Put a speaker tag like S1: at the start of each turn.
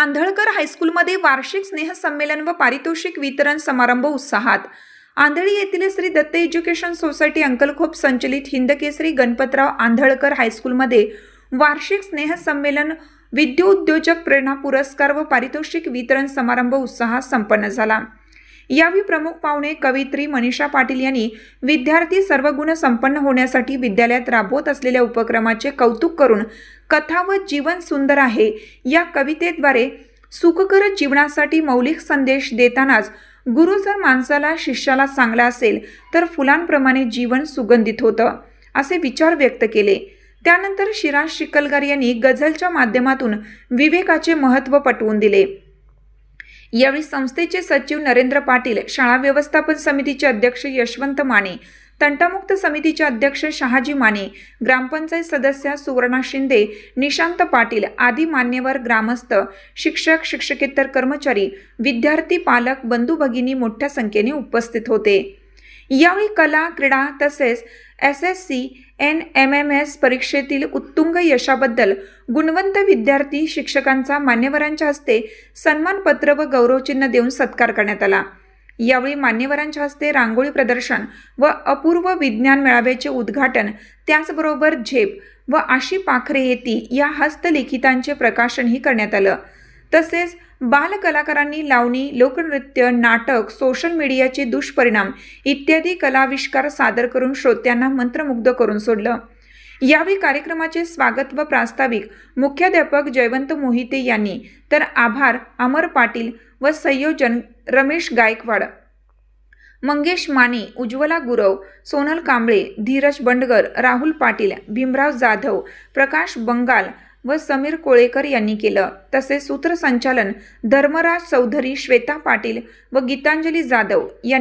S1: आंधळकर हायस्कूलमध्ये वार्षिक स्नेहसंमेलन व पारितोषिक वितरण समारंभ उत्साहात. आंधळी येथील श्री दत्त एज्युकेशन सोसायटी अंकलखोप संचलित हिंदकेसरी गणपतराव आंधळकर हायस्कूलमध्ये वार्षिक स्नेहसंमेलन विद्योउद्योजक प्रेरणा पुरस्कार व पारितोषिक वितरण समारंभ उत्साहात संपन्न झाला. यावेळी प्रमुख पाहुणे कवित्री मनीषा पाटील यांनी विद्यार्थी सर्वगुण संपन्न होण्यासाठी विद्यालयात राबवत असलेल्या उपक्रमाचे कौतुक करून कथा व जीवन सुंदर आहे या कवितेद्वारे सुखकर जीवनासाठी मौलिक संदेश देतानाच गुरु जर माणसाला शिष्याला चांगला असेल तर फुलांप्रमाणे जीवन सुगंधित होतं असे विचार व्यक्त केले. त्यानंतर शिराज शिकलगार यांनी गझलच्या माध्यमातून विवेकाचे महत्त्व पटवून दिले. यावेळी संस्थेचे सचिव नरेंद्र पाटील शाळा व्यवस्थापन समितीचे अध्यक्ष यशवंत माने तंटामुक्त समितीचे अध्यक्ष शहाजी माने ग्रामपंचायत सदस्य सुवर्णा शिंदे निशांत पाटील आदी मान्यवर ग्रामस्थ शिक्षक शिक्षकेतर कर्मचारी विद्यार्थी पालक बंधू भगिनी मोठ्या संख्येने उपस्थित होते. यावेळी कला क्रीडा तसेच S S C N M M S परीक्षेतील उत्तुंग यशाबद्दल गुणवंत विद्यार्थी शिक्षकांचा मान्यवरांच्या हस्ते सन्मानपत्र व गौरवचिन्ह देऊन सत्कार करण्यात आला. यावेळी मान्यवरांच्या हस्ते रांगोळी प्रदर्शन व अपूर्व विज्ञान मेळाव्याचे उद्घाटन त्याचबरोबर झेप व आशी पाखरे येती या हस्तलिखितांचे प्रकाशनही करण्यात आलं. तसेच बालकलाकारांनी लावणी लोकनृत्य नाटक सोशल मीडियाचे दुष्परिणाम इत्यादी कलाविष्कार सादर करून श्रोत्यांना मंत्रमुग्ध करून सोडलं. यावेळी कार्यक्रमाचे स्वागत व प्रास्ताविक मुख्याध्यापक जयवंत मोहिते यांनी. तर आभार अमर पाटील व संयोजन रमेश गायकवाड. मंगेश माने उज्ज्वला गुरव सोनल कांबळे धीरज बंडगर राहुल पाटील भीमराव जाधव प्रकाश बंगाल व समीर कोळेकर यांनी केलं. तसेच सूत्रसंचालन धर्मराज चौधरी श्वेता पाटील व गीतांजली जाधव यांनी